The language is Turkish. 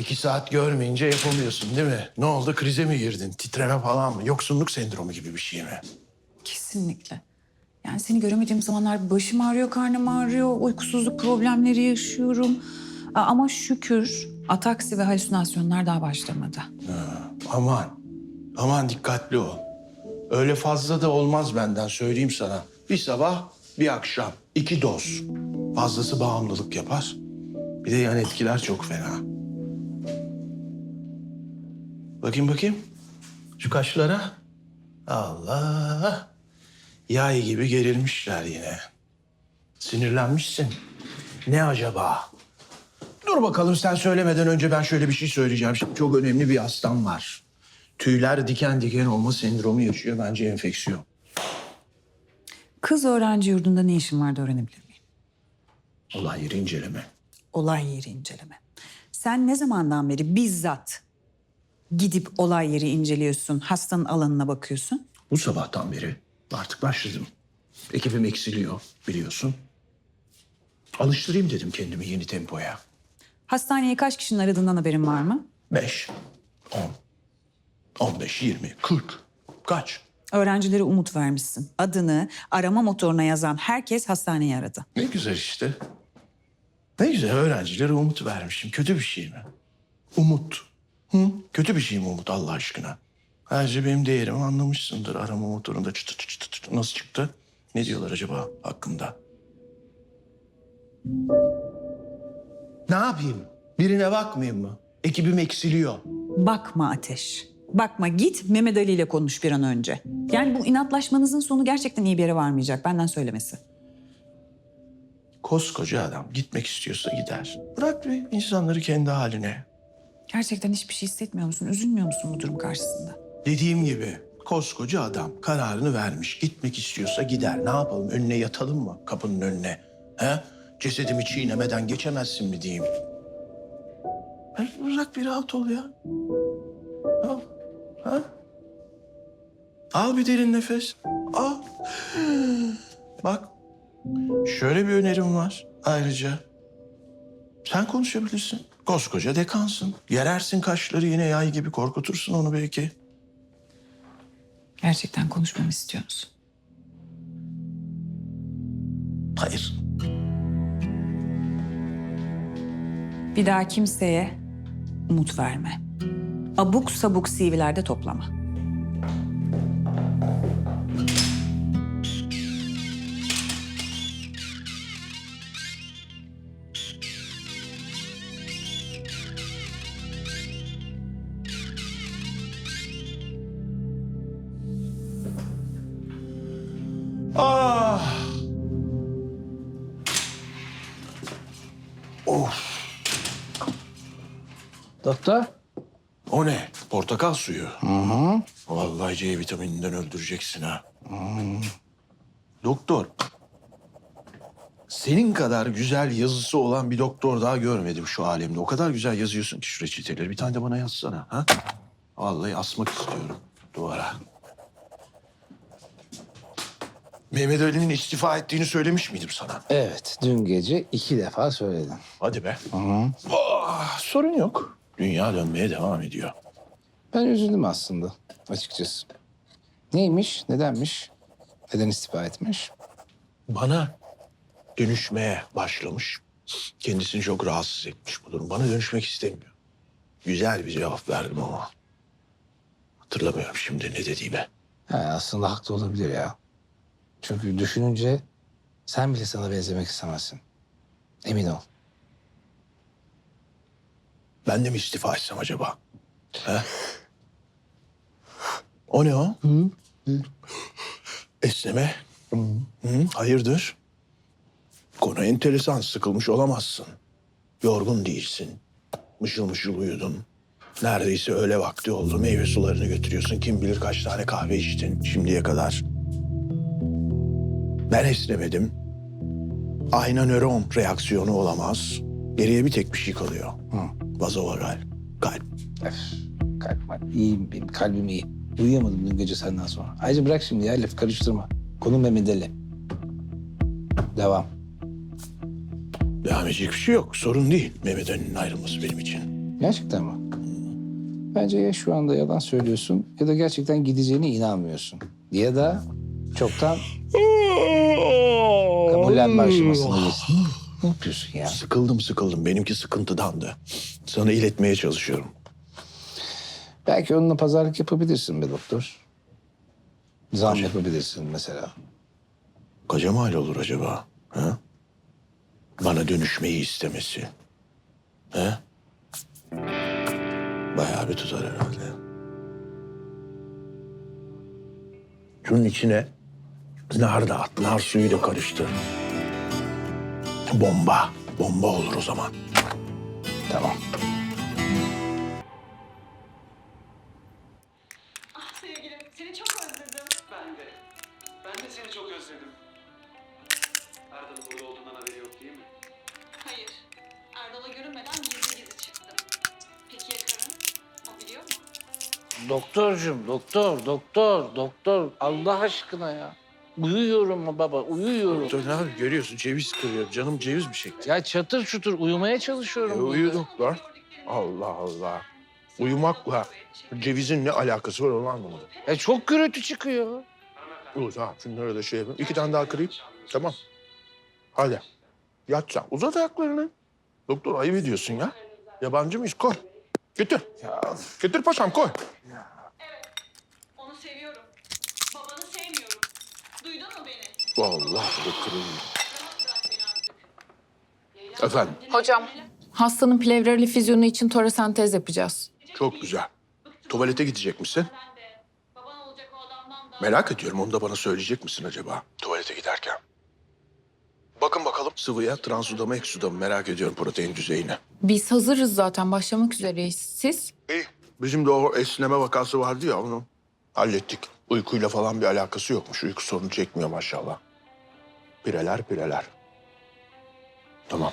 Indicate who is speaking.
Speaker 1: İki saat görmeyince yapamıyorsun değil mi? Ne oldu krize mi girdin? Titreme falan mı? Yoksunluk sendromu gibi bir şey mi?
Speaker 2: Kesinlikle. Yani seni göremediğim zamanlar başım ağrıyor, karnım ağrıyor, uykusuzluk problemleri yaşıyorum. Ama şükür ataksi ve halüsinasyonlar daha başlamadı.
Speaker 1: Aman, aman dikkatli ol. Öyle fazla da olmaz benden söyleyeyim sana. Bir sabah, bir akşam. iki doz. Fazlası bağımlılık yapar. Bir de yan etkiler çok fena. Bakayım bakayım. Şu kaşlara. Allah. Yay gibi gerilmişler yine. Sinirlenmişsin. Ne acaba? Dur bakalım sen söylemeden önce ben şöyle bir şey söyleyeceğim. Şimdi çok önemli bir hastam var. Tüyler diken diken olma sendromu yaşıyor. Bence enfeksiyon.
Speaker 2: Kız öğrenci yurdunda ne işin vardı öğrenebilir miyim?
Speaker 1: Olay yeri inceleme.
Speaker 2: Olay yeri inceleme. Sen ne zamandan beri bizzat gidip olay yeri inceliyorsun, hastanın alanına bakıyorsun?
Speaker 1: Bu sabahtan beri artık başladım. Ekibim eksiliyor biliyorsun. Alıştırayım dedim kendimi yeni tempoya.
Speaker 2: Hastaneyi kaç kişinin aradığından haberin var mı?
Speaker 1: Beş, on, on beş, yirmi, kırk. Kaç?
Speaker 2: Öğrencilere umut vermişsin. Adını arama motoruna yazan herkes hastaneyi aradı.
Speaker 1: Ne güzel işte. Ne güzel öğrencilere umut vermişim. Kötü bir şey mi? Umut. Hı? Kötü bir şey mi umut Allah aşkına? Ayrıca benim değerimi anlamışsındır. Arama motorunda çıtı çıtı çıtı çıtı. Nasıl çıktı? Ne diyorlar acaba hakkında? Ne yapayım? Birine bakmayayım mı? Ekibim eksiliyor.
Speaker 2: Bakma Ateş. Bakma git Mehmet Ali ile konuş bir an önce. Yani bu inatlaşmanızın sonu gerçekten iyi bir yere varmayacak benden söylemesi.
Speaker 1: Koskoca adam gitmek istiyorsa gider. Bırak bir insanları kendi haline.
Speaker 2: Gerçekten hiçbir şey hissetmiyor musun? Üzülmüyor musun bu durum karşısında?
Speaker 1: Dediğim gibi koskoca adam kararını vermiş. Gitmek istiyorsa gider. Ne yapalım? Önüne yatalım mı? Kapının önüne. He? Cesedimi çiğnemeden geçemezsin mi diyeyim? Bırak bir rahat ol ya. Al. Ha? Al bir derin nefes. Al. Bak. Şöyle bir önerim var ayrıca. Sen konuşabilirsin. Koskoca dekansın. Yerersin kaşları yine yay gibi korkutursun onu belki.
Speaker 2: Gerçekten konuşmamı istiyor musun?
Speaker 1: Hayır.
Speaker 2: Bir daha kimseye umut verme. Abuk sabuk CV'lerde toplama.
Speaker 1: Ah. Of.
Speaker 3: Doktor?
Speaker 1: O ne? Portakal suyu. Hı hı. Vallahi C vitamininden öldüreceksin ha. Doktor. Senin kadar güzel yazısı olan bir doktor daha görmedim şu alemde. O kadar güzel yazıyorsun ki şu reçeteleri. Bir tane de bana yazsana. Ha? Vallahi asmak istiyorum duvara. Mehmet Ali'nin istifa ettiğini söylemiş miydim sana?
Speaker 3: Evet, dün gece iki defa söyledin.
Speaker 1: Hadi be. Ah, sorun yok. Dünya dönmeye devam ediyor.
Speaker 3: Ben üzüldüm aslında açıkçası. Neymiş, nedenmiş, neden istifa etmiş?
Speaker 1: Bana dönüşmeye başlamış. Kendisini çok rahatsız etmiş bu durum. Bana dönüşmek istemiyor. Güzel bir cevap verdim ama. Hatırlamıyorum şimdi ne dediğimi.
Speaker 3: Ha, aslında haklı olabilir ya. Çünkü düşününce sen bile sana benzemek istemezsin. Emin ol.
Speaker 1: Ben de mi istifa etsem acaba? He? O ne o? Esneme. Hı, hayırdır? Konu enteresan. Sıkılmış olamazsın. Yorgun değilsin. Mışıl mışıl uyudun. Neredeyse öğle vakti oldu. Meyve sularını götürüyorsun. Kim bilir kaç tane kahve içtin şimdiye kadar. Ben esnemedim. Ayna nöron reaksiyonu olamaz. Geriye bir tek bir şey kalıyor. Vazovagal. Kalp.
Speaker 3: Öf, kalp malp. İyiyim benim, kalbim iyi. Uyuyamadım dün gece senden sonra. Ayrıca bırak şimdi ya, laf karıştırma. Konu Mehmet Ali. Devam.
Speaker 1: Devam edecek bir şey yok. Sorun değil Mehmet Ali'nin ayrılması benim için.
Speaker 3: Gerçekten mi? Bence ya şu anda yalan söylüyorsun ya da gerçekten gideceğine inanmıyorsun. Ya da çoktan kabullenme aşamasındayız. Ne yapıyorsun ya?
Speaker 1: Sıkıldım sıkıldım. Benimki sıkıntıdandı. Sana iletmeye çalışıyorum.
Speaker 3: Belki onunla pazarlık yapabilirsin be doktor. Zam yapabilirsin mesela.
Speaker 1: Kaça mal olur acaba? Ha? Bana dönüşmeyi istemesi. He? Bayağı bir tutar herhalde. Şunun içine nar da at, nar suyu da karıştır. Bomba, bomba olur o zaman.
Speaker 3: Tamam.
Speaker 4: Ah sevgilim seni çok özledim.
Speaker 5: Ben de. Ben de seni çok özledim. Erdal'ın burada olduğundan haberi yok değil mi?
Speaker 4: Hayır. Erdal'a görünmeden gizli gizli çıktım. Peki ya karın? O biliyor mu?
Speaker 3: Doktorcum, doktor, doktor, doktor. Allah aşkına ya. Uyuyorum mu baba, uyuyorum.
Speaker 1: Ne abi görüyorsun ceviz kırıyor. Canım ceviz mi çekti?
Speaker 3: Ya çatır çutur uyumaya çalışıyorum.
Speaker 1: E,
Speaker 3: burada.
Speaker 1: uyuduk lan. Allah Allah. Uyumakla cevizin ne alakası var onu anlamadım.
Speaker 3: Ya çok gürültü çıkıyor.
Speaker 1: Dur tamam şunları da şey yapayım. İki tane daha kırayım. Tamam. Hadi. Yat sen. Uzat ayaklarını. Doktor ayıp ediyorsun ya. Yabancı mıyız? Koy. Getir. Getir paşam koy.
Speaker 4: Onu beni artık.
Speaker 1: Efendim
Speaker 6: Hocam, hastanın plevrali füzyonu için torasentez yapacağız.
Speaker 1: çok güzel. Tuvalete gidecek misin?
Speaker 4: Ben de. Baban olacak o adamdan da...
Speaker 1: Merak ediyorum onu da bana söyleyecek misin acaba? Tuvalete giderken. Bakın bakalım sıvıya transuda mı eksuda mı merak ediyorum protein düzeyini.
Speaker 6: Biz hazırız zaten, başlamak üzereyiz. Siz?
Speaker 1: İyi. Bizim de o esneme vakası vardı ya onu hallettik. Uykuyla falan bir alakası yokmuş. Uyku sorunu çekmiyor maşallah. Pireler pireler. Tamam.